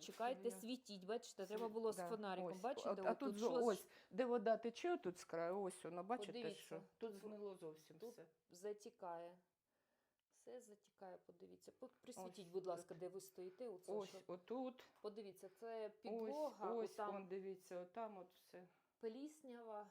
Чекайте, світіть. Бачите, треба було з Да, фонариком. ось. Бачите, а, а тут щось ось, де вода тече, тут з краю, ось воно, бачите, Подивіться, що? тут згнило зовсім тут все. затікає. Все затікає, подивіться. По- Присвітіть, Ось будь ласка, тут. де ви стоїте. Оце, Ось, щоб- отут, Подивіться, це ось, підлога, ось, отам он, дивіться, отам от все. пліснява.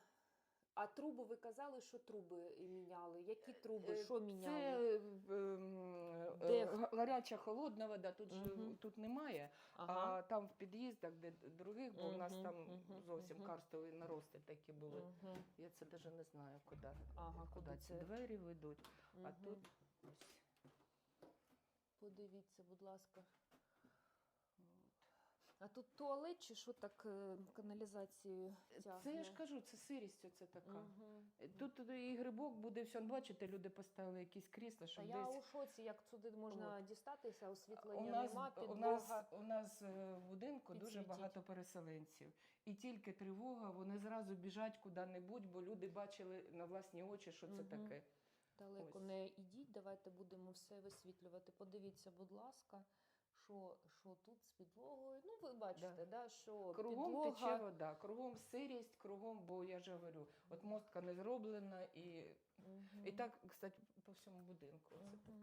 А труби, ви казали, що труби міняли. Які труби? Що міняли? Це ем, Де? е, гаряча холодна вода, тут же Мгм. тут немає. Ага. А там в під'їздах, де других, бо в нас там мгм, зовсім мгм. карстові нарости такі були. Мгм. Я це навіть не знаю, куди, Ага, куди куди ці це? двері ведуть. А тут ось. Подивіться, будь ласка. А тут туалет чи що так е, каналізацію тягне? Це я ж кажу, це сирість оце така. Е, Тут і грибок буде, все, бачите, люди поставили якісь крісла, Та щоб я десь. у шоці, як сюди можна дістатися, У освітлення нас, нема, у, нас, у нас е, в будинку дуже багато переселенців. І тільки тривога, вони зразу біжать куди-небудь, бо люди бачили на власні очі, що це Мгм. таке. Далеко ось. не ідіть, давайте будемо все висвітлювати. Подивіться, будь ласка, що, що тут з підлогою. Ну, ви бачите, да. що Кругом підлога... тече вода, кругом сирість, кругом, бо я ж говорю, от мостка не зроблена, і, Мгм. і так, кстати, по всьому будинку. Це таке.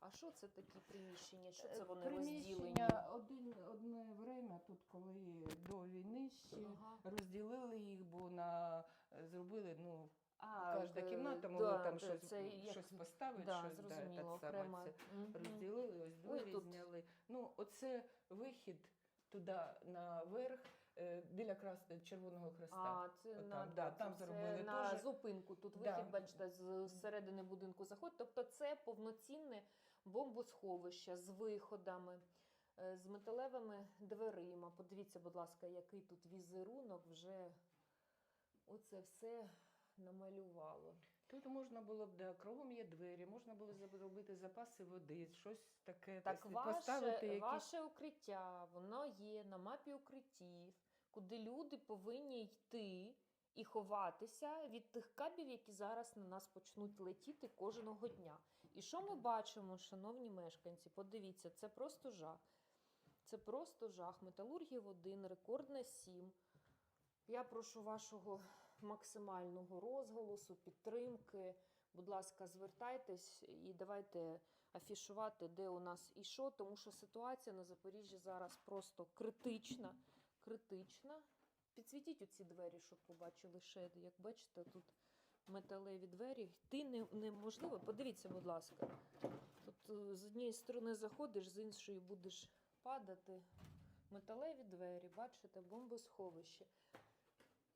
А що це такі приміщення? Що Е, це вони розділені? Один, одне время, тут коли до війни ще Ага. розділили їх, бо на е, зробили, ну, А, кожна кімната могла да, там да, щось, це як- щось поставити, Да, щось зрозуміло, да, так само це розділили, ось двері зняли. Ну, оце вихід туди наверх, е, біля крас... Червоного Хреста. А, це Отам, на, да, це там все зробили на теж. зупинку. Тут Да. вихід, бачите, з з середини будинку заходить. Тобто це повноцінне бомбосховище з виходами, е, з металевими дверима. Подивіться, будь ласка, який тут візерунок вже оце все намалювало. Тут можна було б, да, кругом є двері, можна було зробити запаси води, щось таке, Так, тобто ваше, поставити якісь... ваше укриття, воно є на мапі укриттів, куди люди повинні йти і ховатися від тих кабів, які зараз на нас почнуть летіти кожного дня. І що ми бачимо, шановні мешканці? Подивіться, це просто жах. Це просто жах. Металургів 1, рекордне 7. Я прошу вашого максимального розголосу, підтримки. Будь ласка, звертайтесь і давайте афішувати, де у нас і що, тому що ситуація на Запоріжжі зараз просто критична. критична. Підсвітіть оці двері, щоб побачили ще. Як бачите, тут металеві двері. Йти не, неможливо. Подивіться, будь ласка. Тут е, з однієї сторони заходиш, з іншої будеш падати. Металеві двері, бачите, бомбосховище.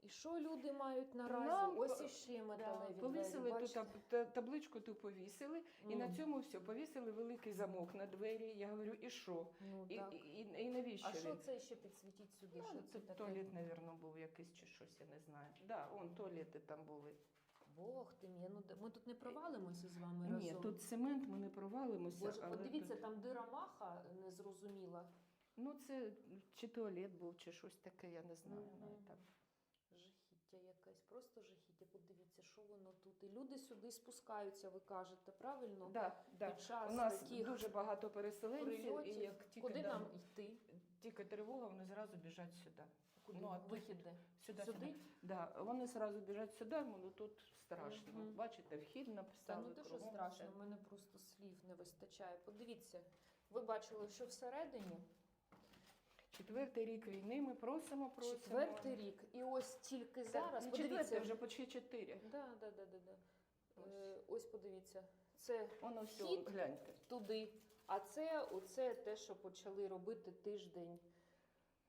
І що люди мають наразі? Нам, Ось іще Да, металеві повісили двері. ту таб- табличку, ту повісили, і Мгм. на цьому все. Повісили великий замок на двері. Я говорю, і що? Ну, І, так. і, і, і навіщо А що він? це ще підсвітіть сюди? Ну, що це це таке? туалет, мабуть, був якийсь чи щось, я не знаю. Да, он туалети там були. Бог ти мій, ну де- ми тут не провалимося з вами Ні, разом. тут цемент, ми не провалимося. Боже, але подивіться, тут- там дира маха незрозуміла. Ну, це чи туалет був, чи щось таке, я не знаю. Мгм. навіть. Жахіття якесь, просто жахіття. Подивіться, що воно тут. І люди сюди спускаються, ви кажете, правильно? Да, да. Під час У нас таких дуже багато переселенців, і як тільки, Куди да, нам йти? тільки тривога, вони зразу біжать сюди. Куди? Ну, а Вихід? Сюди, Сюди? сюди. Да, вони одразу біжать сюди, ну тут страшно. Мгм. Бачите, вхід Та написали. ну те, що страшно, в мене просто слів не вистачає. Подивіться, ви бачили, що всередині Четвертий рік війни ми просимо, просимо. четвертий рік, і ось тільки зараз. не Подивіться, четвертий, вже почти чотири. Да, да, да, да, да. Ось. Е, ось подивіться. Це Воно все, Вхід. гляньте. туди. А це оце те, що почали робити тиждень.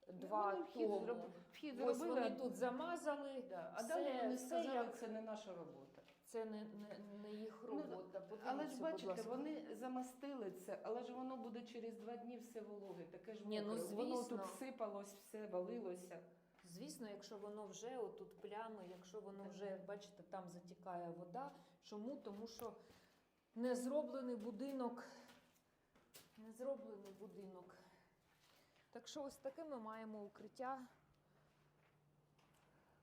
Два Вони вхід, тому. зроб... вхід Ось зробили. вони тут замазали. Да. А все, далі вони все сказали, як- це не наша робота. Це не, не, не їх Ну, робота. Подивіться, Але ж будь бачите, ласка. вони замастили це, але ж воно буде через два дні все вологе. Таке ж Ні, ну, мокре. Воно звісно. тут сипалось, все валилося. Звісно, якщо воно вже отут плями, якщо воно Так. вже, бачите, там затікає вода. Чому? Тому що не зроблений будинок. Не зроблений будинок. Так що ось таке ми маємо укриття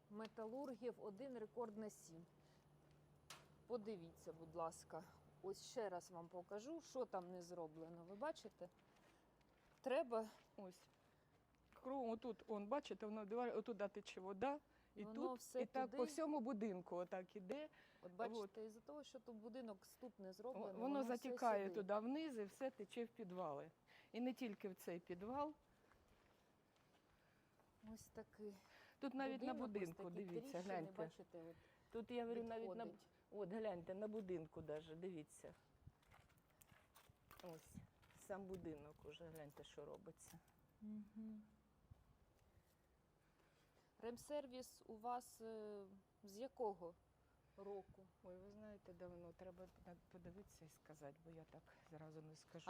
металургів один рекорд на сім. Подивіться, будь ласка. Ось ще раз вам покажу, що там не зроблено. Ви бачите? Треба, Ось. Кругом отут, он, бачите, воно отуда тече вода, і Воно тут, все і так туди. по всьому будинку отак іде. от бачите, із-за того, що тут будинок тут не зроблений, Воно все затікає сюди. туди вниз і все тече в підвали. І не тільки в цей підвал. Ось такий. Тут навіть на будинку, дивіться, гляньте. Бачите, от, Тут я говорю, навіть на відходить. От гляньте, на будинку даже, дивіться. Ось сам будинок уже гляньте, що робиться. Ремсервіс у вас е, з якого року? Ой, ви знаєте, давно треба подивитися і сказати, бо я так зразу не скажу.